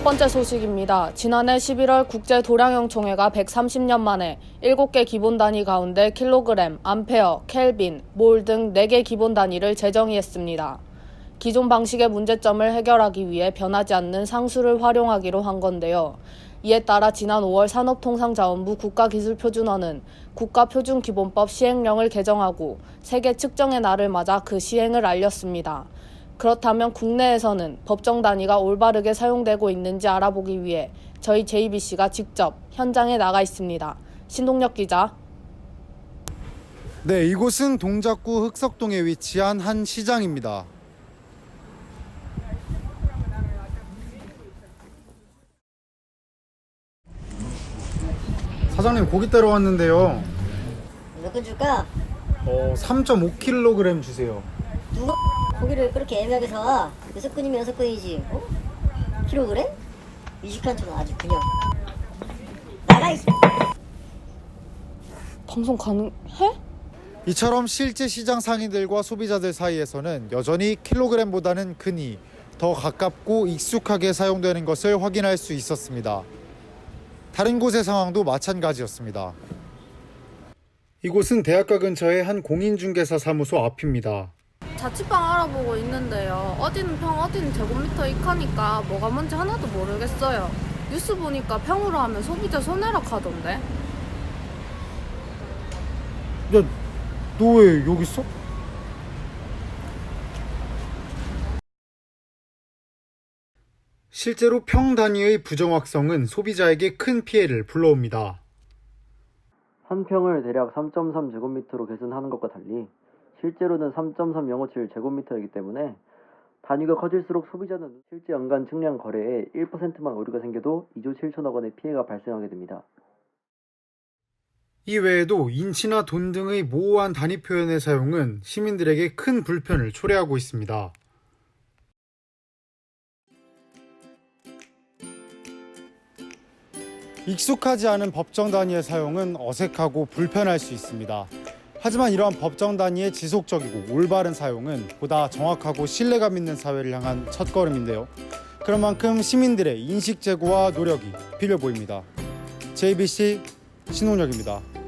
첫 번째 소식입니다. 지난해 11월 국제 도량형 총회가 130년 만에 7개 기본 단위 가운데 킬로그램, 암페어, 켈빈, 몰 등 4개 기본 단위를 재정의했습니다. 기존 방식의 문제점을 해결하기 위해 변하지 않는 상수를 활용하기로 한 건데요. 이에 따라 지난 5월 산업통상자원부 국가기술표준원은 국가표준기본법 시행령을 개정하고 세계 측정의 날을 맞아 그 시행을 알렸습니다. 그렇다면 국내에서는 법정 단위가 올바르게 사용되고 있는지 알아보기 위해 저희 JBC가 직접 현장에 나가 있습니다. 신동엽 기자. 네, 이곳은 동작구 흑석동에 위치한 한 시장입니다. 사장님 고기 따러 왔는데요. 몇건 줄까? 어, 3.5kg 주세요. 누가 고기를 그렇게 애매하게 사? 여섯 건이면 여섯 건이지. 어? 킬로그램? 20칸처럼 아주 그냥. 나가 있어. 방송 가능해? 이처럼 실제 시장 상인들과 소비자들 사이에서는 여전히 킬로그램보다는 근이 더 가깝고 익숙하게 사용되는 것을 확인할 수 있었습니다. 다른 곳의 상황도 마찬가지였습니다. 이곳은 대학가 근처의 한 공인중개사 사무소 앞입니다. 자취방 알아보고 있는데요. 어디는 평, 어디는 제곱미터 익하니까 뭐가 뭔지 하나도 모르겠어요. 뉴스 보니까 평으로 하면 소비자 손해라 하던데. 야, 너 왜 여기 있어? 실제로 평 단위의 부정확성은 소비자에게 큰 피해를 불러옵니다. 한 평을 대략 3.3제곱미터로 계산하는 것과 달리 실제로는 3.3057 제곱미터이기 때문에 단위가 커질수록 소비자는 실제 연간 측량 거래에 1%만 오류가 생겨도 2조 7천억 원의 피해가 발생하게 됩니다. 이 외에도 인치나 돈 등의 모호한 단위 표현의 사용은 시민들에게 큰 불편을 초래하고 있습니다. 익숙하지 않은 법정 단위의 사용은 어색하고 불편할 수 있습니다. 하지만 이러한 법정 단위의 지속적이고 올바른 사용은 보다 정확하고 신뢰감 있는 사회를 향한 첫걸음인데요. 그런 만큼 시민들의 인식 제고와 노력이 필요 보입니다. JBC 신홍혁입니다.